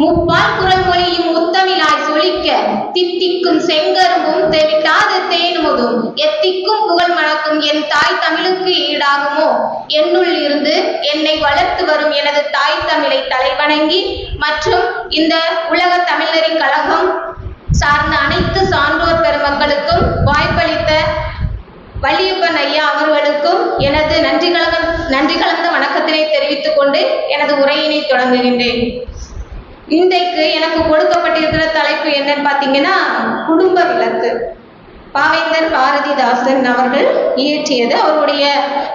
முப்பால் குரல் மொழியும் முத்தமிழாய் சொலிக்க தித்திக்கும் செங்கரும்பும் தெவிட்டாத தேனுமுதும். எத்திக்கும் புகழ் மணக்கும் என் தாய் தமிழுக்கு ஈடாகுமோ? என்னுள் இருந்து என்னை வளர்த்து வரும் எனது தாய் தமிழை தலைவணங்கி மற்றும் இந்த உலக தமிழரின் கழகம் சார்ந்த அனைத்து சான்றோர் பெருமக்களுக்கும் வாய்ப்பளித்த வள்ளியப்பன் ஐயா அவர்களுக்கும் எனது நன்றி கலந்த நன்றி கலந்த வணக்கத்தினை தெரிவித்துக் கொண்டு எனது உரையினை தொடங்குகின்றேன். இன்றைக்கு எனக்கு கொடுக்கப்பட்டிருக்கிற தலைப்பு என்னன்னு பார்த்தீங்கன்னா குடும்ப விளக்கு. பாவேந்தர் பாரதிதாசன் அவர்கள் இயற்றியது. அவருடைய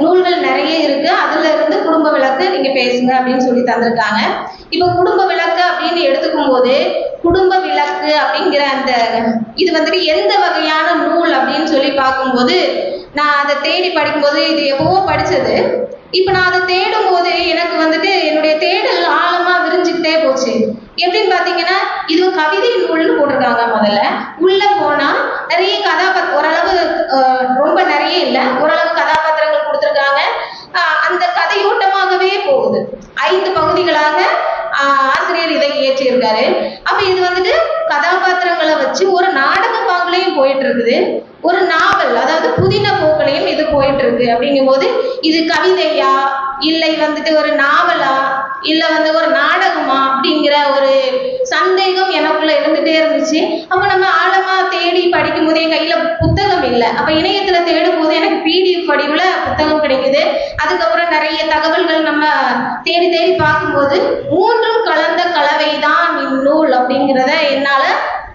நூல்கள் நிறைய இருக்கு. அதுல இருந்து குடும்ப விளக்கு நீங்க பேசுங்க அப்படின்னு சொல்லி தந்திருக்காங்க. இப்போ குடும்ப விளக்கு அப்படின்னு எடுத்துக்கும் போது குடும்ப விளக்கு அப்படிங்கிற அந்த இது வந்துட்டு எந்த வகையான நூல் அப்படின்னு சொல்லி பார்க்கும்போது நான் அதை தேடி படிக்கும்போது இது எப்பவோ படிச்சது. இப்போ நான் அதை தேடும் போது எனக்கு வந்துட்டு என்னுடைய தேடல் ஆழமா விரிஞ்சுக்கிட்டே போச்சு. எப்படின்னு பார்த்தீங்கன்னா இது கவிதை நூல்னு போட்டிருக்காங்க முதல்ல. உள்ள போனா நிறைய கதாபாத்திரம் ஓரளவு ரொம்ப நிறைய இல்லை. ஓரளவு கதாபாத்திரங்கள் கொடுத்துருக்காங்க. அந்த கதையோட்டமாகவே போகுது. ஐந்து பகுதிகளாக ஆசிரியர் இதை இயற்றியிருக்காரு அப்ப இது வந்துட்டு கதாபாத்திரங்களை வச்சு ஒரு நாடக பாங்குலையும் போயிட்டு இருக்குது. ஒரு நாவல் அதாவது புதின போக்களையும் இது போயிட்டு இருக்கு அப்படிங்கும்போது இது கவிதையா இல்லை வந்துட்டு ஒரு நாவலா இல்ல வந்து ஒரு நாடகமா அப்படிங்கிற ஒரு சந்தேகம் எனக்குள்ள இருந்துட்டே இருந்துச்சு. அப்ப நம்ம ஆழமா தேடி படிக்கும் போது என் கையில புத்தகம் இல்லை. அப்ப இணையத்துல தேடும் போது எனக்கு பிடிஎஃப் வடிவுல புத்தகம் கிடைக்குது. அதுக்கப்புறம் நிறைய தகவல்கள் நம்ம தேடி தேடி பார்க்கும்போது மூன்றும் கலந்த கலவைதான் இந்நூல் அப்படிங்கிறத என்னால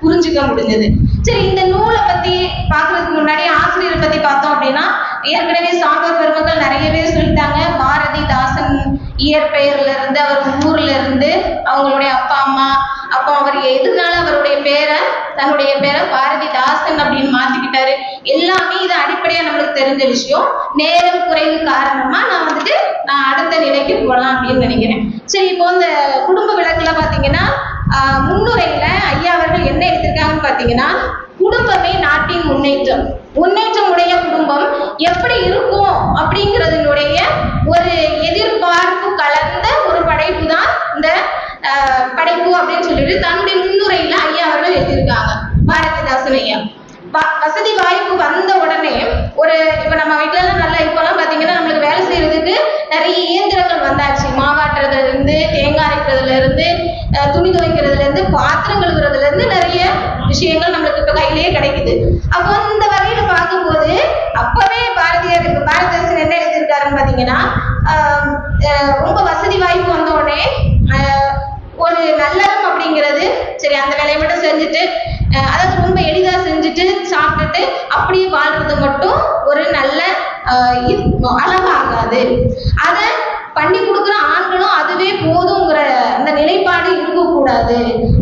புரிஞ்சுக்க முடிஞ்சது. சரி இந்த நூலை பத்தி பார்க்கறதுக்கு முன்னாடி ஆசிரியரை பத்தி பார்த்தோம் அப்படின்னா ஏற்கனவே சான்றோர் பெருமக்கள் நிறைய பேர் சொல்லிட்டாங்க. பாரதிதாசன் இயற்பெயர்ல இருந்து அவர் ஊர்ல இருந்து அவங்களுடைய அப்பா அம்மா அப்போ அவர் எதுனால அவருடைய பேரை தன்னுடைய பேரை பாரதிதாசன் அப்படின்னு மாத்திக்கிட்டாரு? எல்லாமே இது அடிப்படையா நம்மளுக்கு தெரிஞ்ச விஷயம். நேரம் குறைவு காரணமா நான் வந்துட்டு நான் அடுத்த நிலைக்கு போகலாம் அப்படின்னு நினைக்கிறேன். சரி இப்போ இந்த குடும்ப விளக்குல பாத்தீங்கன்னா முன்னுரையில ஐயா அவர்கள் என்ன எடுத்திருக்காங்கன்னு பாத்தீங்கன்னா குடும்பமே நாட்டின் முன்னேற்றம். முன்னேற்றம் உடைய குடும்பம் எப்படி இருக்கும் அப்படிங்கிறதுனுடைய ஒரு எதிர்பார்ப்பு கலந்த ஒரு படைப்பு தான் இந்த ஆஹ், படைப்பு அப்படின்னு சொல்லிட்டு தன்னுடைய முன்னுரையில ஐயா அவர்கள் எழுதியிருக்காங்க பாரதிதாசன் ஐயா வ- வசதி வாய்ப்பு வந்த உடனே ஒரு இப்ப நம்ம வீட்டுல எல்லாம் நல்லா இப்பெல்லாம் பாத்தீங்கன்னா நம்மளுக்கு வேலை செய்யறதுக்கு நிறைய இயந்திரங்கள் வந்தாச்சு மாவாட்டுறதுல இருந்து தேங்காய் அரைக்கிறதுல இருந்து அஹ், துணி துவைக்கிறதுல இருந்து பாத்திரம் கழுவுறதுல இருந்து நிறைய விஷயங்கள் நம்மளுக்கு இப்ப கையிலேயே கிடைக்குது அப்போ இந்த வகையில பார்க்கும்போது அப்பவே பாரதியார் பாரதிதாசன் என்ன எழுதியிருக்காருன்னு பாத்தீங்கன்னா ரொம்ப வசதி வாய்ப்பு வந்த உடனே ஒரு நல்லறம் அப்படிங்கிறது சரி அந்த வேலையை மட்டும் செஞ்சுட்டு அதாவது ரொம்ப எளிதா செஞ்சுட்டு சாப்பிட்டுட்டு அப்படியே வாழ்றது மட்டும் ஒரு நல்ல அஹ், இது அழகாகாது. அதை பண்ணி கொடுக்குற ஆண்களும் அதுவே போதுங்கிற அந்த நிலைப்பாடு இருக்கக்கூடாது.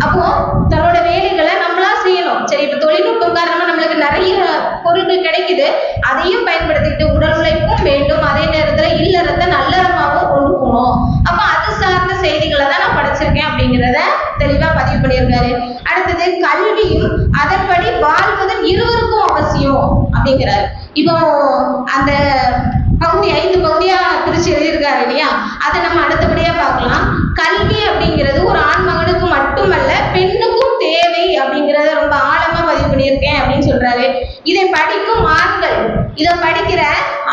அப்போ தன்னோட வேலை நம்மளா செய்யணும் சரி இப்ப தொழில்நுட்பம் காரணமா நம்மளுக்கு நிறைய கிடைக்குது. அதையும் பயன்படுத்திக்கிட்டு உடல் உழைப்பும் வேண்டும். அதே நேரத்துல இல்லறத்தை நல்லறமாகவும் கொண்டு போகணும். அப்ப அது சார்ந்த செய்திகளை தான் நான் படிச்சிருக்கேன் அப்படிங்கிறத தெளிவா பதிவு பண்ணியிருக்காரு. அடுத்தது கல்வியும் அதன்படி வாழ்வதன் இருவருக்கும் அவசியம் அப்படிங்கிறாரு. இப்போ அந்த பகுதி ஐந்து பகுதியா பிரிச்சு எழுதியிருக்காரு இல்லையா? அதை நம்ம அடுத்தபடியா பார்க்கலாம் கல்வி அப்படிங்கிறது ஒரு ஆண் மகனுக்கு மட்டுமல்ல பெண்ணுக்கும் தேவை அப்படிங்கிறத ரொம்ப ஆழமா பதிவு பண்ணியிருக்கேன் அப்படின்னு சொல்றாரு இதை படிக்கும் ஆண்கள் இதை படிக்கிற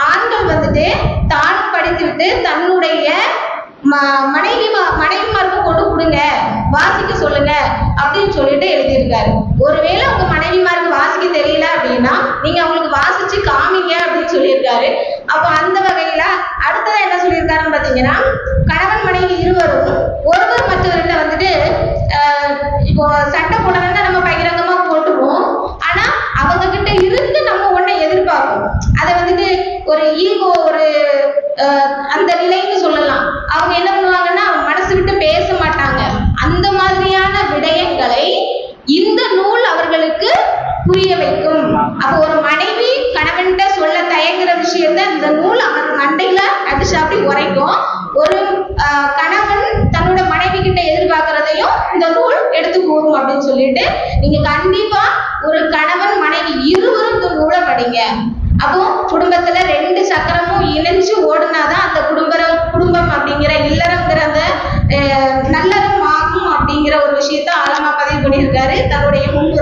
ஆண்கள் வந்துட்டு தான் படித்துவிட்டு தன்னுடைய ம- மனைவி மனைவிமாருக்கு கொண்டு கொடுங்க வாசிக்க சொல்லுங்க அப்படின்னு சொல்லிட்டு எழுதியிருக்காரு. ஒருவேளை உங்க மனைவிமாருக்கு வாசிக்க தெரியல அப்படின்னா நீங்க அவங்களுக்கு வாசிச்சு காமிங்க அப்படின்னு சொல்லியிருக்காரு. அப்போ அந்த வகையில அடுத்ததான் என்ன சொல்லியிருக்காருன்னு பாத்தீங்கன்னா கணவன் மனைவி இருவரும் ஒருவர் மற்றவர்கிட்ட வந்துட்டு ஆஹ், இப்போ சட்டை போடணும்னா நம்ம பகிரங்க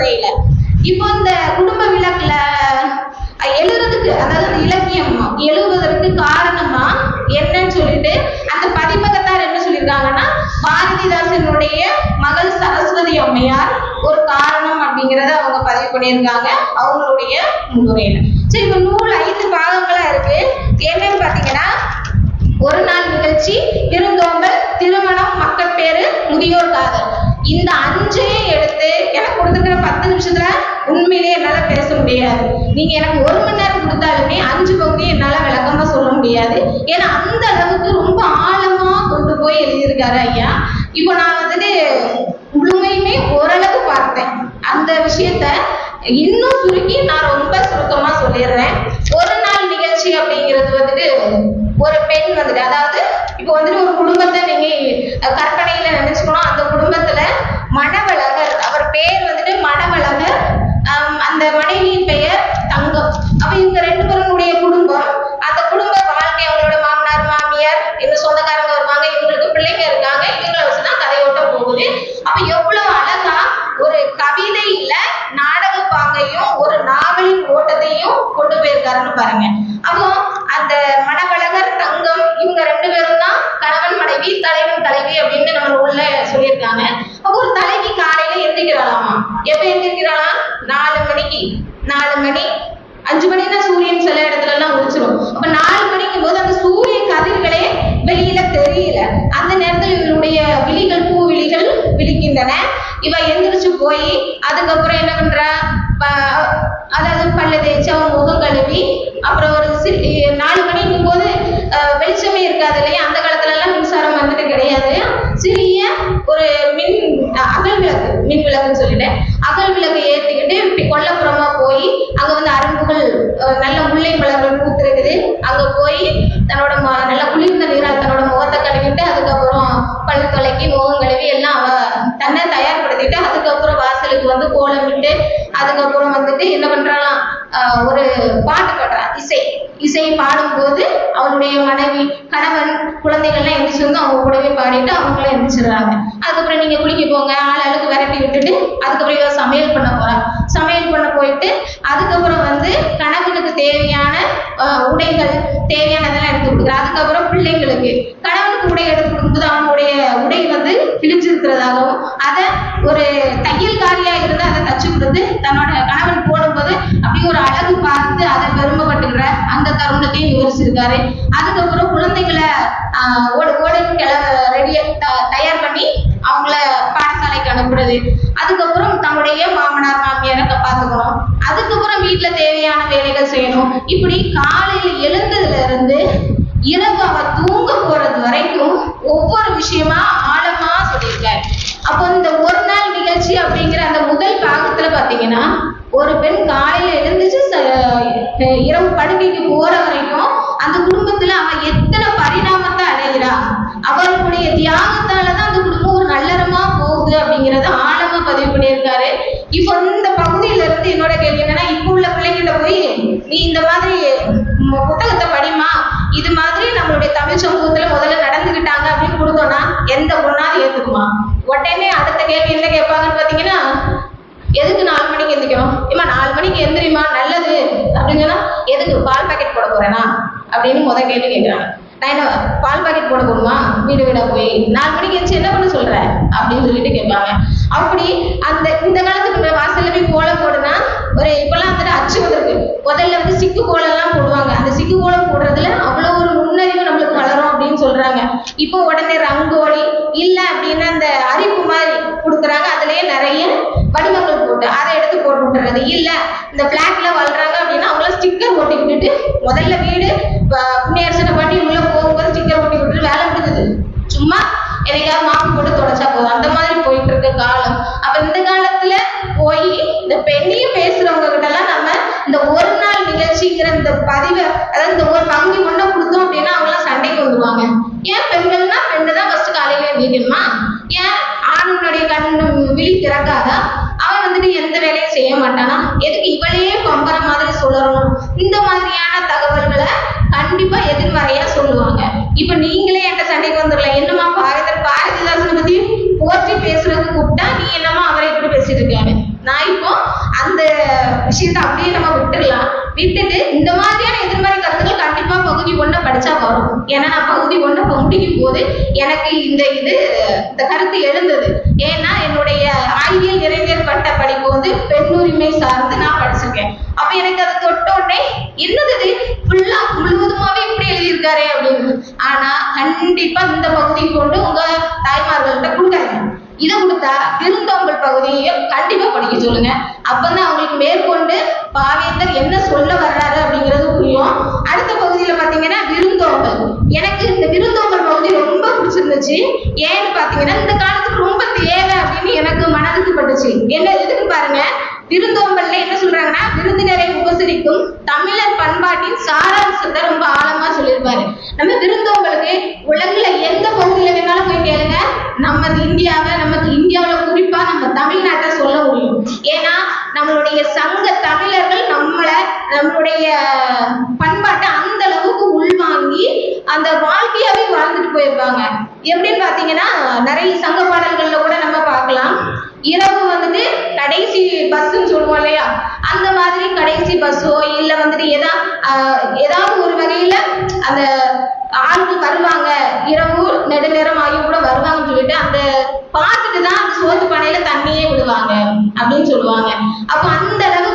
துறையில இப்போ இந்த குடும்ப விளக்குல எழுதுறதுக்கு அதாவது இலக்கியம் எழுதுவதற்கு காரணமா என்னன்னு சொல்லிட்டு அந்த பதிப்பகத்தார் என்ன சொல்லியிருக்காங்கன்னா பாரதிதாசனுடைய மகள் சரஸ்வதி அம்மையார் ஒரு காரணம் அப்படிங்கிறத அவங்க பதிவு பண்ணியிருக்காங்க அவங்களுடைய முன்னுரையில. சோ இப்ப நூல் ஐந்து பாகங்களா இருக்கு. என்னன்னு பாத்தீங்கன்னா ஒரு நாள் நிகழ்ச்சி திருந்தோம்பல் திருமணம் மக்கள் பேரு முதியோர் காதல். இந்த அஞ்சையும் எடுத்து எனக்கு கொடுத்துருக்கிற பத்து நிமிஷத்துல உண்மையிலேயே என்னால பேச முடியாது. நீங்க எனக்கு ஒரு மணி நேரம் கொடுத்தாலுமே அஞ்சு பகுதி என்னால விளக்கமா சொல்ல முடியாது. ஏன்னா அந்த அளவுக்கு ரொம்ப ஆழமா கொண்டு போய் எழுதியிருக்காரு ஐயா. இப்போ நான் வந்துட்டு முழுமையுமே ஓரளவு பார்த்தேன். அந்த விஷயத்த இன்னும் சுருக்கி நான் ரொம்ப சுருக்கமா சொல்லிடுறேன். ஒரு நாள் நிகழ்ச்சி அப்படிங்கிறது வந்துட்டு ஒரு பெண் வந்துட்டு அதாவது இப்போ வந்துட்டு ஒரு குடும்பத்தை நீங்க கற்பனையில நினைச்சுக்கணும். அந்த குடும்பத்துல மணவழகர் அவர் பேர் வந்துட்டு மணவழகர் அந்த மனைவியின் பெயர் தங்கம். அப்ப இவங்க ரெண்டு பேருடைய குடும்பம் அந்த குடும்ப வாழ்க்கை அவங்களோட மாமனார் மாமியார் எங்க சொந்தக்காரங்க வருவாங்க இவங்களுக்கு பிள்ளைங்க இருக்காங்க இவங்களை வச்சுதான் கதையோட்டம் போகுது. அப்ப எவ்வளவு அழகா ஒரு கவிதையில நாடக பாங்கையும் ஒரு நாவலின் ஓட்டத்தையும் கொண்டு போயிருக்காருன்னு பாருங்க. அப்போ அந்த மணவழகர் தங்கம் இவங்க ரெண்டு பேரும் தான் கணவன் மனைவி தலைவன் தலைவி அப்படின்னு நம்ம உள்ள சொல்லியிருக்காங்க. அப்போ ஒரு தலைவி காலையில எந்திரிக்கிறாளாமா? எப்ப எந்திரிக்கிறாளாம் நாலு மணிக்கு. நாலு மணி. அஞ்சு மணினா சூரியன் சில இடத்துல எல்லாம் உதிச்சிரும். அப்ப நாலு மணிக்கும் போது அந்த சூரிய கதிர்களே வெளியில தெரியல. அந்த நேரத்தில் இவருடைய விழிகள் பூ விழிகள் விழிக்கின்றன. இவ எந்திரிச்சு போய் அதுக்கப்புறம் என்ன பண்றா? அதாவது பல்ல தேய்ச்சி அவன் முகம் கழுவி அப்புறம் ஒரு நாலு மணி போது அஹ், வெளிச்சமே இருக்காது இல்லையா அந்த காலத்துல எல்லாம் மின்சாரம் வந்துட்டு கிடையாது சிறிய ஒரு மின் அஹ், அகல் விளக்கு மின் விளக்குன்னு சொல்லிட்டேன் அகல் விளக்கு ஏற்றிக்கிட்டு இப்படி கொல்லப்புறமா போய் அங்க வந்து அரும்புகள் அஹ், நல்ல முல்லை மலர்கள் பூத்திருக்குது அங்க போய் தன்னோட ம- நல்ல குளிர்ந்த நீரால் தன்னோட முகத்தை கழுவிட்டு அதுக்கப்புறம் பல் துளைக்கி முகம் கழுவி எல்லாம் அவ தன்னை தயார்படுத்திட்டு அதுக்கப்புறம் வாசலுக்கு வந்து கோலமிட்டு அதுக்கப்புறம் வந்துட்டு என்ன பண்றாளாம் ஆஹ் ஒரு பாட்டு பாடுறான் இசை. இசை பாடும்போது அவருடைய மனைவி கணவன் குழந்தைகள்லாம் எந்திரிச்சு வந்து அவங்க கூடவே பாடிட்டு அவங்களும் எந்திரிச்சிடுறாங்க. அதுக்கப்புறம் நீங்க குளிக்க போங்க ஆள் ஆளுக்கு விரட்டி விட்டுட்டு அதுக்கப்புறம் சமையல் பண்ண போறா. சமையல் பண்ண போயிட்டு அதுக்கப்புறம் வந்து கணவனுக்கு தேவையான உடைகள் தேவையானதெல்லாம் எடுத்து கொடுக்குறா. அதுக்கப்புறம் பிள்ளைங்களுக்கு கணவனுக்கு உடை எடுத்து கொடுக்கும்போது அவனுடைய உடை வந்து கிழிஞ்சிருக்கிறதாகவும் அதை ஒரு தையல்காரியா இருந்து அதை தச்சு கொடுத்து தன்னோட கணவன் போது அப்படியே ஒரு அழகு பார்த்து அதை பெருமைப்பட்டுக்கிற அந்த தருணத்தையும் விவரிச்சிருக்காரு அதுக்கப்புறம் குழந்தைகளை ஆஹ், ஓடு ரெடியா தயார் பண்ணி அவங்கள பாடசாலைக்கு அனுப்புறது. அதுக்கப்புறம் தன்னுடைய மாமனார் மாமியாரை பார்த்துக்கணும். அதுக்கப்புறம் வீட்டுல தேவையான வேலைகள் செய்யணும். இப்படி காலையில எழுந்ததுல இருந்து இரவு அவ தூங்க போறது வரைக்கும் ஒவ்வொரு விஷயமா ஆழமா சொல்லியிருக்காரு. அப்போ இந்த ஒரு நாள் நிகழ்ச்சி அப்படிங்கிற அந்த முதல் பாகத்துல பாத்தீங்கன்னா ஒரு பெண் காலையில எழுந்துச்சு இரவு படுக்கைக்கு போற வரைக்கும் அந்த குடும்பத்துல அவ எத்தனை பரிணாமத்தை அடைகிறா? அவர்களுடைய தியாகத்தால தான் அந்த குடும்பம் ஒரு நல்லறமா போகுது அப்படிங்கறத ஆழமா பதிவு பண்ணியிருக்காரு. இப்போ இந்த பகுதியில இருந்து என்னோட கேள்வி என்னன்னா இப்போ உள்ள பிள்ளைங்கிட்ட போய் நீ இந்த மாதிரி புத்தகத்தை படிமா இது மாதிரி நம்மளுடைய தமிழ் சமூகத்துல முதல்ல நடந்துக்கிட்டாங்க அப்படின்னு கொடுத்தோம்னா எந்த பொண்ணாவது ஏத்துக்குமா? உடனே அடுத்த கேள்வி என்ன கேட்பாங்கன்னு பாத்தீங்கன்னா எதுக்கு நாலு மணிக்கு எந்த அப்படின்னு முத கேள்வி கேட்குறாங்க நான் என்ன பால் பாக்கெட் போட போடுமா? வீடு வீடா போய். நாலு மணிக்கு எந்திரிச்சு என்ன பண்ண சொல்ற? அப்படின்னு சொல்லிட்டு கேட்பாங்க. அப்படி அந்த இந்த காலத்துக்கு முன்ன வாசல்ல போய் கோலம் போடுனா ஒரு இப்பெல்லாம் வந்துட்டு அச்சு வந்திருக்கு. முதல்ல வந்து சிக்கு கோலம் எல்லாம் போடுவாங்க. அந்த சிக்கு கோலம் போடுறதுல அவ்வளவு சொல்றாங்க. இப்போ உடனே ரங்கோலி இல்ல அப்படின்னா அந்த அரிப்பு மாதிரி கொடுக்குறாங்க. அதுலயே நிறைய வடிவங்கள் போட்டு அதை எடுத்து போட்டு விட்டுறது. இல்ல இந்த பிளாக்ல வளர்றாங்க அப்படின்னா அவங்கள ஸ்டிக்கர் ஒட்டி விட்டுட்டு முதல்ல வீடு புண்ணியரசனை பண்ணி உள்ள போகும்போது ஸ்டிக்கர் ஒட்டி விட்டுட்டு வேலை முடிஞ்சது. சும்மா எதையாவது மாப்பு போட்டு தொடச்சா போதும். அந்த மாதிரி போயிட்டு இருக்க காலம். அப்ப இந்த காலத்துல போய் இந்த பெண்ணையும் பேசுறவங்க கிட்ட எல்லாம் நம்ம இந்த ஒரு நாள் நிகழ்ச்சிங்கிற இந்த பதிவை அதாவது இந்த ஒரு பங்கு மட்டும் கொடுத்தோம் அப்படின்னா அவங்க எல்லாம் சண்டைக்கு வந்துருவாங்க ஏன் பெண்கள்னா பெண்ணு தான் ஃபர்ஸ்ட் காலையில எழுந்திரிக்கணுமா ஏன் ஆணுடைய கண்ணு விழி திறக்காதா அவன் வந்துட்டு எந்த வேலையும் செய்ய மாட்டானா எதுக்கு இவளையே பம்பர மாதிரி சொல்லணும் இந்த மாதிரியான தகவல்களை கண்டிப்பா எதிர்மறையா சொல்லுவாங்க. இப்ப நீங்களே என்கிட்ட சண்டைக்கு வந்துடலாம் என்னமா பாரதர் பாரதிதாசனை பத்தி போற்றி பேசுறதுக்கு கூப்பிட்டா நீ என்னமா அவரை கூட பேசிட்டு இருக்காங்க நான் இப்போ அந்த விஷயத்தை அப்படியே நம்ம விட்டுடலாம். விட்டுட்டு இந்த மாதிரியான எதிர்மறை கருத்துக்கள் கண்டிப்பா பகுதி ஒண்ணு படிச்சா வரும். ஏன்னா நான் பகுதி ஒண்ணு இப்ப முடிக்கும் போது எனக்கு இந்த இது இந்த கருத்து எழுந்தது. ஏன்னா என்னுடைய ஆய்வியல் நிறைவேற் வந்து அதாவது பெண் சார்ந்து நான் படிச்சிருக்கேன். அப்ப எனக்கு அதை தொட்ட உடனே என்னது ஃபுல்லா முழுவதுமாவே இப்படி எழுதியிருக்காரு அப்படின்னு. ஆனா கண்டிப்பா இந்த பகுதி கொண்டு உங்க தாய்மார்கள்ட்ட கொடுக்காதீங்க. இதை கொடுத்தா விருந்தோம்பல் பகுதியை கண்டிப்பா படிக்க சொல்லுங்க. அப்பதான் அவங்களுக்கு மேற்கொண்டு பாவேந்தர் என்ன சொல்ல வர்றாரு அப்படிங்கிறது புரியும். அடுத்த பகுதியில பாத்தீங்கன்னா விருந்தோம்பல். எனக்கு இந்த விருந்தோம்பல் பகுதி ரொம்ப பிடிச்சிருந்துச்சு. ஏன்னு பாத்தீங்கன்னா இந்த காலத்துல ரொம்ப தேவை அப்படின்னு எனக்கு மனதுக்கு பட்டுச்சு என்ன எதுக்கு பாருங்க விருந்தோம்பல்ல என்ன சொல்றாங்கன்னா விருந்தினரை உபசரிக்கும் தமிழர் பண்பாட்டின் சாராம்சத்தை ரொம்ப ஆழமா சொல்லியிருப்பாரு. நம்ம விருந்தவங்களுக்கு உலகுல எந்த பகுதியில வேணாலும் போய் கேளுங்க. நமது இந்தியாவை நமக்கு இந்தியாவுல குறிப்பா நம்ம தமிழ்நாட்டை நம்மளுடைய சங்க தமிழர்கள் நம்மள நம்மளுடைய பண்பாட்டை அந்த அளவுக்கு உள்வாங்கி அந்த வாழ்க்கையாவே வாழ்ந்துட்டு போயிருப்பாங்க எப்படின்னு பாத்தீங்கன்னா நிறைய சங்க பாடல்கள்ல கூட நம்ம பார்க்கலாம். இரவு வந்துட்டு கடைசி பஸ்ன்னு சொல்லுவோம் இல்லையா? அந்த மாதிரி கடைசி பஸ்ஸோ இல்ல வந்துட்டு ஏதா ஏதாவது ஒரு வகையில அந்த ஆண்கள் வருவாங்க. இரவு நெடுநேரம் ஆகி கூட வருவாங்கன்னு சொல்லிட்டு அந்த பார்த்துட்டு தான் அந்த சோத்து பானையில தண்ணியே விடுவாங்க அப்படின்னு சொல்லுவாங்க. அப்போ அந்த அளவுக்கு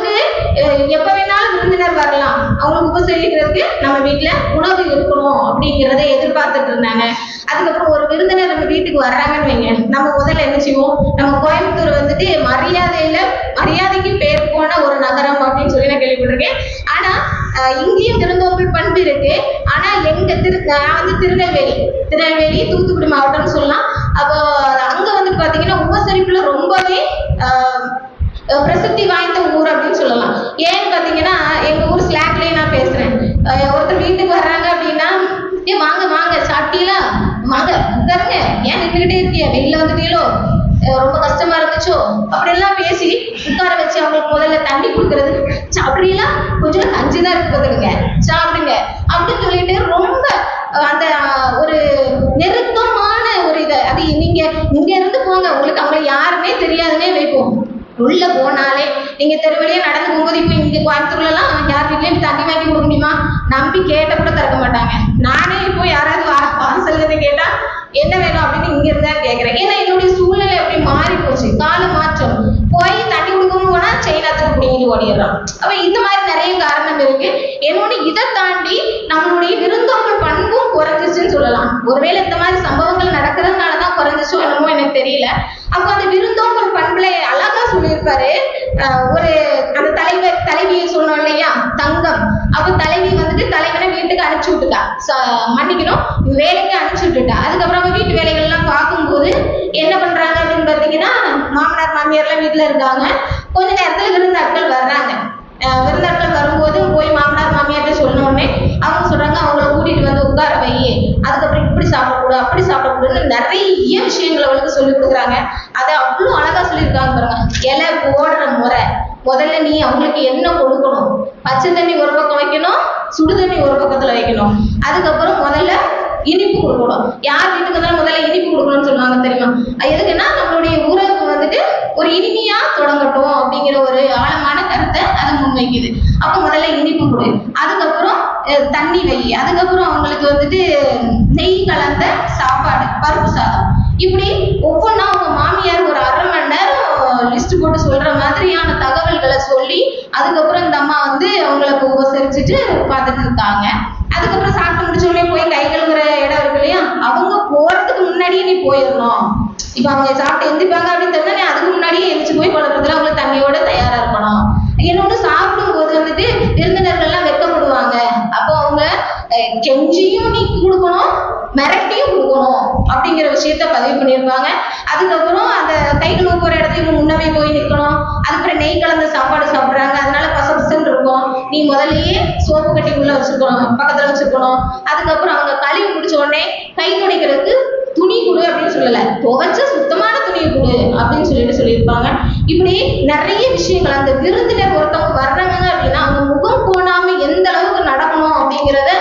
எப்ப வேணாலும் விருந்தினர் வரலாம். அவங்களுக்கு உபசரிக்கிறதுக்கு நம்ம வீட்டுல உணவு இருக்கணும் அப்படிங்கிறத எதிர்பார்த்துட்டு இருந்தாங்க. அதுக்கப்புறம் ஒரு விருந்தினர் நம்ம வீட்டுக்கு வர்றாங்கன்னு வைங்க. நம்ம முதல்ல என்ன செய்வோம்? நம்ம கோயம்புத்தூர் வந்துட்டு மரியாதையில மரியாதைக்கு பேர் போன ஒரு நகரம் அப்படின்னு சொல்லி நான் கேள்விப்பட்டிருக்கேன். ஆனா இங்கேயும் திருந்தோம்பல் பண்பு இருக்கு. ஆனா எங்க திரு நான் வந்து திருநெல்வேலி திருநெல்வேலி தூத்துக்குடி மாவட்டம்னு சொல்லலாம். அப்போ அங்க வந்து பாத்தீங்கன்னா உபசரிப்புல ரொம்பவே ஆஹ் பிரசித்தி வாய்ந்த ஊர் அப்படின்னு சொல்லலாம் ஏன்னு பாத்தீங்கன்னா எங்க ஊர் ஸ்லாக்லயே நான் பேசுறேன் அஹ் ஒருத்தர் வீட்டுக்கு வர்றாங்க அப்படின்னா ஏ வாங்க வாங்க சாப்பிட்டீங்களா வாங்க உட்காருங்க ஏன் நின்றுகிட்டே இருக்கீங்க வெளியில வந்துட்டீங்களோ ரொம்ப கஷ்டமா இருந்துச்சோ? அப்படியெல்லாம் பேசி உட்கார வச்சு அவங்களுக்கு முதல்ல தண்ணி கொடுக்கறது. சாப்பிட்றீங்களா கொஞ்சம் கஞ்சி தான் இருக்கு சாப்பிடுங்க அப்படின்னு சொல்லிட்டு ரொம்ப அந்த ஒரு நெருக்கமான ஒரு இதை அது நீங்க இங்க இருந்து போங்க. உங்களுக்கு அவங்களை யாருமே தெரியாதுன்னே வைப்போம். உள்ள போனாலே நீங்க தெருவழியே நடந்து போகும்போது இப்ப இங்க கோயம்புத்தூர்ல எல்லாம் யார் வீட்லயும் தண்ணி வாங்கி கொடுக்க முடியுமா? நம்பி கேட்ட கூட திறக்க மாட்டாங்க. நானே இப்போ யாராவது வா வாசல்ல கேட்டா என்ன வேணும் அப்படின்னு இங்க இருந்தா கேக்குறேன். ஏன்னா என்னுடைய சூழ்நிலை அப்படி மாறி போச்சு காலம் மாறி போய் தண்ணி கொடுக்கணும் போனா செயினாத்துக்கு பிடிங்கிட்டு ஓடிடுறான். அப்ப இந்த மாதிரி நிறைய காரணம் இருக்கு. என்னோட இதை தாண்டி நம்மளுடைய விருந்தோம்பல் பண்பும் குறைஞ்சிச்சுன்னு சொல்லலாம். ஒருவேளை இந்த மாதிரி சம்பவங்கள் நடக்கிறதுனாலதான் குறைஞ்சிச்சோ என்னமோ எனக்கு தெரியல. அப்போ அந்த விருந்தோம்பல் பண்புல அழகா சொல்லியிருப்பாரு. ஒரு அந்த தலைவர் தலைவியை சொன்னோம் இல்லையா? தங்கம். அப்ப தலைவி வந்துட்டு தலைவனை வீட்டுக்கு அனுப்பிச்சு விட்டுட்டா. ச- மன்னிக்கணும். வேலைக்கு அனுப்பிச்சு விட்டுட்டா. அதுக்கப்புறம் வீட்டு வேலைகள் எல்லாம் பார்க்கும்போது என்ன பண்றாங்க அப்படின்னு பாத்தீங்கன்னா மாமனார் மாமியார் எல்லாம் வீட்டுல இருக்காங்க. கொஞ்ச நேரத்துல விருந்தாட்கள் வர்றாங்க. விருந்தாட்கள் வரும்போது போய் மாமனார் மாமியார்ட்ட சொன்ன உடனே அவங்க சொல்றாங்க அவங்கள கூட்டிட்டு வந்து உட்கார வை. அதுக்கப்புறம் இப்படி சாப்பிடக்கூடாது அப்படி சாப்பிடக்கூடாதுன்னு நிறைய விஷயங்களை அவளுக்கு சொல்லி கொடுக்குறாங்க. அதை அவ்வளவு அழகா சொல்லியிருக்காங்க பாருங்க. இலை போடுற முறை. முதல்ல நீ அவங்களுக்கு என்ன கொடுக்கணும்? பச்சை தண்ணி ஒரு பக்கம் வைக்கணும் சுடு தண்ணி ஒரு பக்கத்துல வைக்கணும். அதுக்கப்புறம் முதல்ல இனிப்பு கொடுக்கணும். யார் வீட்டுக்கு இருந்தாலும் முதல்ல இனிப்பு கொடுக்கணும்னு சொல்லுவாங்க தெரியுமா? எதுக்குன்னா நம்மளுடைய உறவு வந்துட்டு ஒரு இனிமையா தொடங்கட்டும் அப்படிங்கிற ஒரு ஆழமான கருத்தை அது முன்வைக்குது. அப்ப முதல்ல இனிப்பு கொடு. அதுக்கப்புறம் தண்ணி வை. அதுக்கப்புறம் அவங்களுக்கு வந்துட்டு நெய் கலந்த சாப்பாடு பருப்பு சாதம். இப்படி ஒவ்வொன்றா அவங்க மாமியார் ஒரு அரை மணி நேரம் லிஸ்ட் போட்டு சொல்ற மாதிரியான தகவல்களை சொல்லி அதுக்கப்புறம் இந்த அம்மா வந்து அவங்களுக்கு உபசரிச்சுட்டு பார்த்துட்டு இருக்காங்க. அதுக்கப்புறம் சாப்பிட்டு முடிச்ச உடனே போய் கை இல்லையா? அவங்க போறதுக்கு முன்னாடியே நீ போயிடணும். இப்ப அவங்க சாப்பிட்டு எந்திரிப்பாங்க அப்படின்னு தெரிஞ்சா நீ அதுக்கு முன்னாடியே எந்திரிச்சு போய் குழப்பத்துல அவங்க தண்ணியோட தயாரா இருக்கணும். சாப்பிடும் போது வந்துட்டு விருந்தினர்கள் எல்லாம் வெட்கப்படுவாங்க. அப்போ அவங்க கெஞ்சியும் நீ கொடுக்கணும் மிரட்டியும் கொடுக்கணும் அப்படிங்கிற விஷயத்த பதிவு பண்ணியிருப்பாங்க. அதுக்கப்புறம் அந்த கை கழுவ போற இடத்துல முன்னவே போய் நிற்கணும். அதுக்கப்புறம் நெய் கலந்த சாப்பாடு சாப்பிடுறாங்க. அதனால பசபசன்னு இருக்கும். நீ முதல்லயே உள்ள வச்சிருக்கணும் பக்கத்துல வச்சிருக்கணும். அதுக்கப்புறம் அவங்க கழுவி முடிச்ச உடனே கை துடைக்கிறதுக்கு துணி கொடு அப்படின்னு சொல்லல. துவைச்ச சுத்தமான துணியை கொடு அப்படின்னு சொல்லிட்டு சொல்லியிருப்பாங்க. இப்படி நிறைய விஷயங்கள் அந்த விருந்தினர் ஒருத்தவங்க வர்றாங்க அப்படின்னா அவங்க முகம் கோணாம எந்த அளவுக்கு நடக்கணும் அப்படிங்கிறத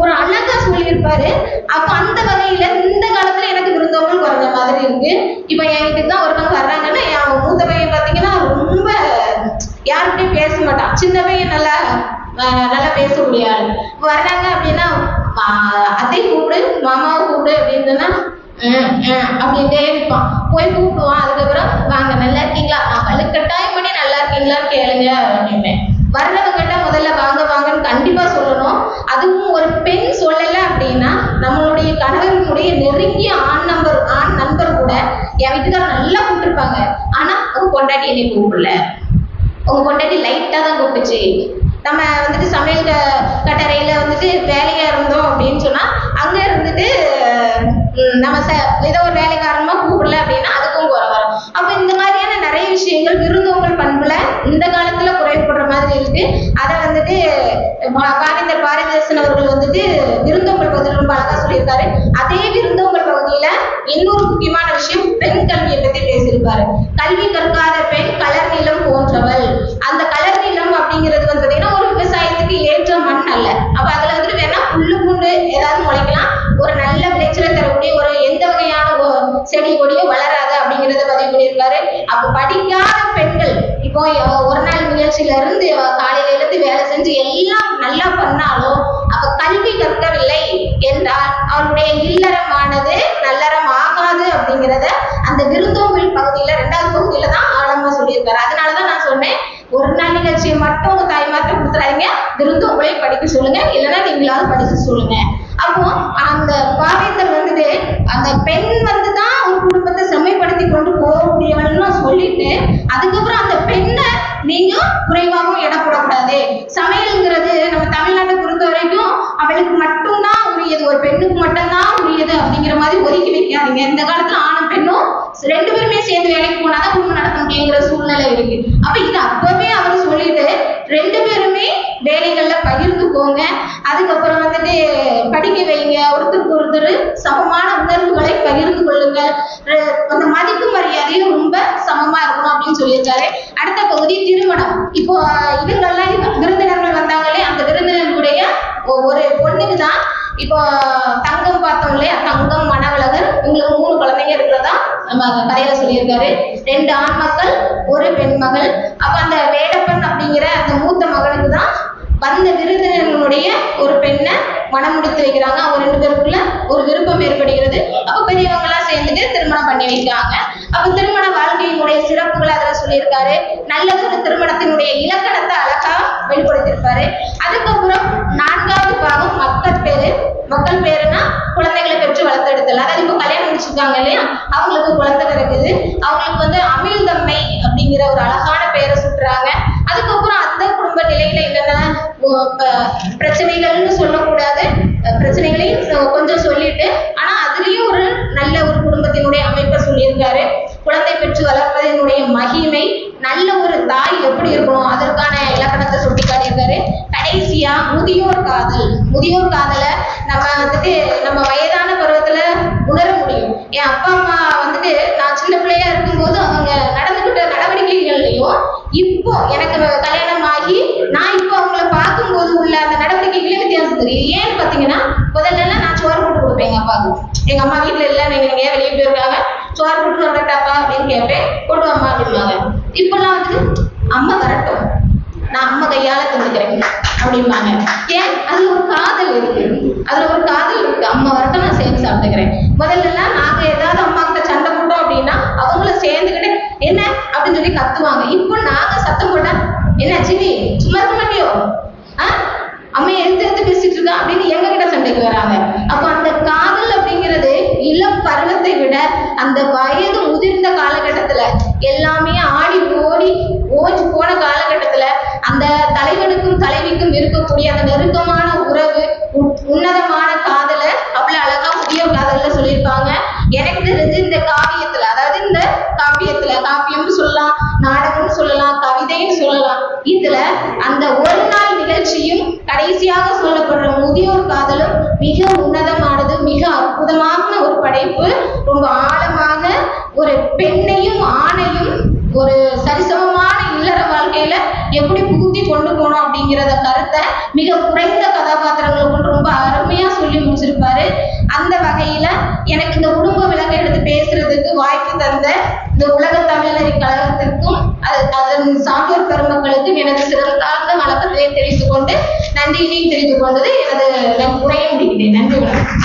ஒரு அழகா சொல்லியிருப்பாரு. அப்ப அந்த வகையில இந்த காலத்துல எனக்கு விருந்தோம்பல் வர்ற மாதிரி இருக்கு. இப்ப என் வீட்டுக்கு தான் ஒருத்தவங்க வர்றாங்கன்னா என் மூத்த பையன் பாத்தீங்கன்னா ரொம்ப யாருக்கிட்டையும் பேச மாட்டான். சின்ன பையன் நல்லா நல்லா பேசக்கூடிய ஆள் வர்றாங்க அப்படின்னா அத்தை கூப்பிடு மாமாவை கூப்பிடு அப்படின்னு அப்படின்ட்டே இருப்பான் போய் கூப்பிடுவான். அதுக்கப்புறம் வாங்க நல்லா இருக்கீங்களா? நான் கட்டாயம் பண்ணி நல்லா இருக்கீங்களான்னு கேளுங்க அப்படின்னு வர்றவங்கிட்ட முதல்ல வாங்க வாங்கன்னு கண்டிப்பா சொல்லணும். அதுவும் ஒரு பெண் சொல்லல அப்படின்னா நம்மளுடைய கணவர்களுடைய நெருங்கிய ஆண் நம்பர் ஆண் நண்பர் கூட என் வீட்டுக்காரர் நல்லா கூப்பிட்டுருப்பாங்க. ஆனா உங்க கொண்டாட்டி என்னை கூப்பிடல. உங்க கொண்டாட்டி லைட்டா தான் கூப்பிடுச்சு நம்ம வந்துட்டு சமையல் க- கட்டறையில வந்துட்டு வேலையா இருந்தோம் அப்படின்னு சொன்னா அங்க இருந்துட்டு நம்ம ச- ஏதோ ஒரு வேலை காரணமா கூப்பிடல அப்படின்னா அதுக்கும் குறை வரும் அப்ப இந்த மாதிரியான நிறைய விஷயங்கள் விருந்தோம்பல் பண்புல இந்த காலத்துல குறைபடுற மாதிரி இருக்கு. அதை வந்துட்டு பா- பாரதிதாசன் அவர்கள் வந்துட்டு விருந்தோம்பல் பகுதியில் ரொம்ப அழகா சொல்லியிருக்காரு. அதே விருந்தோம்பல் பகுதியில இன்னொரு முக்கியமான விஷயம் பெண் கல்வியை பத்தி பேசியிருப்பாரு. கல்வி கற்காத பெண் கலர் நிலம் போன்றவள் அந்த கலர் நிலம் அப்படிங்கிறது வந்து பாத்தீங்கன்னா ஒரு விவசாயத்துக்கு ஏற்ற மண் அல்ல அப்ப அதுல வந்துட்டு வேணா புல்லு பூண்டு ஏதாவது முளைக்கலாம் ஒரு நல்ல விளைச்சலை தரக்கூடிய ஒரு எந்த வகையான ஒ- செடி கொடியோ வளராது அப்படிங்கறத பதிவு பண்ணியிருக்காரு. அப்ப படிக்காத பெண்கள் இப்போ ஒரு நாள் நிகழ்ச்சியில இருந்து காலையில இருந்து வேலை செஞ்சு எல்லாம் நல்லா பண்ணாலும் அவ கல்வி கற்கவில்லை என்றால் அவருடைய இல்லறமானது நல்லறம் ஆகாது அப்படிங்கிறத அந்த விருந்தோம்பல் பகுதியில ரெண்டாவது பகுதியில தான் ஆழமா சொல்லியிருக்காரு. அதனாலதான் நான் சொன்னேன் ஒரு நாள் நிகழ்ச்சியை மட்டும் உங்க தாய் கொடுத்துறாதீங்க. விருந்தோம்பலை படிக்க சொல்லுங்க இல்லைன்னா நீங்களாவது படிக்க சொல்லுங்க. அப்போ அந்த பாவேந்தர் வந்துட்டு அந்த பெண் வந்து தான் ஒரு குடும்பத்தை செம்மைப்படுத்தி கொண்டு போகக்கூடியவள்னு சொல்லிட்டு அதுக்கப்புறம் அந்த பெண்ணை நீங்க குறைவாகவும் எடை போடக்கூடாது சமையல்ங்கிறது நம்ம தமிழ்நாட்டை பொறுத்த வரைக்கும் அவளுக்கு மட்டும்தான் உரியது. ஒரு பெண்ணுக்கு மட்டும்தான் உரியது அப்படிங்கிற மாதிரி ஒதுக்கி வைக்காதீங்க. இந்த காலத்துல ஆணும் பெண்ணும் ரெண்டு பேருமே சேர்ந்து வேலைக்கு போனாதான் குடும்பம் நடத்த முடியுங்கிற சூழ்நிலை இருக்கு. அப்ப இது அப்பவே அவர் சொல்லிட்டு ரெண்டு பேரும் பகிர்ந்துக்கோங்க அதுக்கப்புறம் வந்துட்டு படிக்க வைங்க. ஒருத்தருக்கு ஒருத்தர் சமமான உணர்வுகளை பகிர்ந்து கொள்ளுங்கள். அந்த மதிப்பு மரியாதையும் ரொம்ப சமமா இருக்கணும் அப்படின்னு சொல்லியிருக்காரு. அடுத்த பகுதி திருமணம். இப்போ இவங்கெல்லாம் விருந்தினர்கள் வந்தாங்களே அந்த விருந்தினர்களுடைய ஒரு பொண்ணுக்கு தான் இப்போ தங்கம் பார்த்தோம் இல்லையா? தங்கம் மணவழகர் உங்களுக்கு மூணு குழந்தைங்க இருக்கிறதா நம்ம கதையில சொல்லியிருக்காரு. ரெண்டு ஆண் மக்கள் ஒரு பெண் மகள் அப்ப அந்த வேடப்பன் அப்படிங்கிற அந்த மூத்த மகனுக்கு தான் வந்த விருந்தினர்களுடைய ஒரு பெண்ணை மனம் முடித்து வைக்கிறாங்க. அவங்க ரெண்டு பேருக்குள்ள ஒரு விருப்பம் ஏற்படுகிறது. அப்போ பெரியவங்க எல்லாம் சேர்ந்துட்டு திருமணம் பண்ணி வைக்கிறாங்க. அப்போ திருமண வாழ்க்கையினுடைய சிறப்புகளை அதுல சொல்லியிருக்காரு. நல்லதொரு திருமணத்தினுடைய இலக்கணத்தை அழகா வெளிப்படுத்தியிருப்பாரு. அதுக்கப்புறம் நான்காவது பாகம் மக்கள் பேரு. மக்கள் பேருனா குழந்தைகளை பெற்று வளர்த்தெடுத்தல். அதாவது இப்போ கல்யாணம் முடிச்சிருக்காங்க இல்லையா? அவங்களுக்கு குழந்தை இருக்குது அவங்களுக்கு வந்து அமிழ்தம்மை அப்படிங்கிற ஒரு அழகான பேர் சுட்டுறாங்க அதுக்கப்புறம் அந்த குடும்ப நிலையில என்னென்ன ஓ, ப- பிரச்சனைகள்னு சொல்லக்கூடாது. பிரச்சனைகளையும் கொஞ்சம் சொல்லிட்டு ஆனா அதுலயும் ஒரு நல்ல ஒரு குடும்பத்தினுடைய அமைப்பை சொல்லியிருக்காரு. குழந்தை பெற்று வளர்ப்பதனுடைய மகிமை நல்ல ஒரு தாய் எப்படி இருக்கணும் அதற்கான இலக்கணத்தை சுட்டி காட்டியிருக்காரு. கடைசியா முதியோர் காதல். முதியோர் காதலை நம்ம வந்துட்டு நம்ம வயதான பருவத்துல உணர முடியும். என் அப்பா அம்மா வந்துட்டு நான் சின்ன பிள்ளையா இருக்கும்போது அவங்க நடந்துகிட்ட நடவடிக்கைகள்லையும் இப்போ எனக்கு கல்யாணம் ஆகி நான் இப்போ அவங்கள பார்க்கும்போது உள்ள அந்த நடவடிக்கைகளே வித்தியாசம் தெரியும் ஏன்னு பார்த்தீங்கன்னா முதல்ல எல்லாம் நான் சோறு போட்டு கொடுப்பேன் எங்க அப்பாவுக்கு எங்க அம்மா வீட்டுல இல்ல நீங்க எங்கேயா வெளியே போயிருக்காங்க. சோறு போட்டு வரட்டாப்பா அப்படின்னு கேட்பேன் கொண்டு அம்மா அப்படிம்பாங்க. இப்பெல்லாம் வந்துட்டு அம்மா வரட்டும். நான் அம்மா கையால தந்துக்கிறேன் அப்படிம்பாங்க. ஏன்? அதுல ஒரு காதல் இருக்கு. அதுல ஒரு காதல் இருக்கு. அம்மா வரட்டும் நான் சேர்ந்து சாப்பிட்டுக்கிறேன். முதல்ல எல்லாம் நாங்க ஏதாவது அம்மா கிட்ட சண்டை போட்டோம் அப்படின்னா அவங்கள சேர்ந்துக்கிட்டு என்ன அப்படின்னு சொல்லி கத்துவாங்க. இப்போ நாங்க சத்தம் போட்டா என்ன சிவி சும்மா இருக்க மாட்டியோ? ஆஹ் அம்மா எடுத்து எடுத்து பேசிட்டு இருக்கா? அப்படின்னு எங்க கிட்ட சண்டைக்கு வராங்க அப்ப அந்த காதல் அப்படிங்கிறது இளம் பருவத்தை விட அந்த வயது முதிர்ந்த காலகட்டத்துல எல்லாமே ஆடி ஓடி ஓடி போன காலகட்டத்துல அந்த தலைவனுக்கும் தலைவிக்கும் இருக்கக்கூடிய அந்த நெருக்கமான உறவு உன்னதமான காதலை அவ்வளவு அழகா முதியோர் காதல்ல சொல்லியிருப்பாங்க. எனக்கு தெரிஞ்சு இந்த காவியத்துல அதாவது இந்த காப்பியத்துல காப்பியம்னு சொல்லலாம் நாடகம்னு சொல்லலாம் கவிதைன்னு சொல்லலாம் இதுல அந்த ஒரு நாள் நிகழ்ச்சியும் கடைசியாக சொல்லப்படுற முதியோர் காதலும் மிக உன்னதமானது மிக அற்புதமான ஒரு படைப்பு. ரொம்ப ஆழ ஒரு பெண்ணையும் ஆணையும் ஒரு சரிசமமான இல்லற வாழ்க்கையில எப்படி புகுத்தி கொண்டு போகணும் அப்படிங்கிறத கருத்தை மிக குறைந்த கதாபாத்திரங்களை கொண்டு ரொம்ப அருமையா சொல்லி முடிச்சிருப்பாரு. அந்த வகையில எனக்கு இந்த குடும்ப விளக்கை எடுத்து பேசுறதுக்கு வாய்ப்பு தந்த இந்த உலக தமிழறி கழகத்திற்கும் அது அதன் சான்றோர் பெருமக்களுக்கும் எனது சிறந்தார்ந்த வணக்கத்தை தெரிவித்துக் கொண்டு நன்றியினையும் தெரிந்து கொண்டது எனது உரையை முடிக்கிறேன். நன்றி வணக்கம்.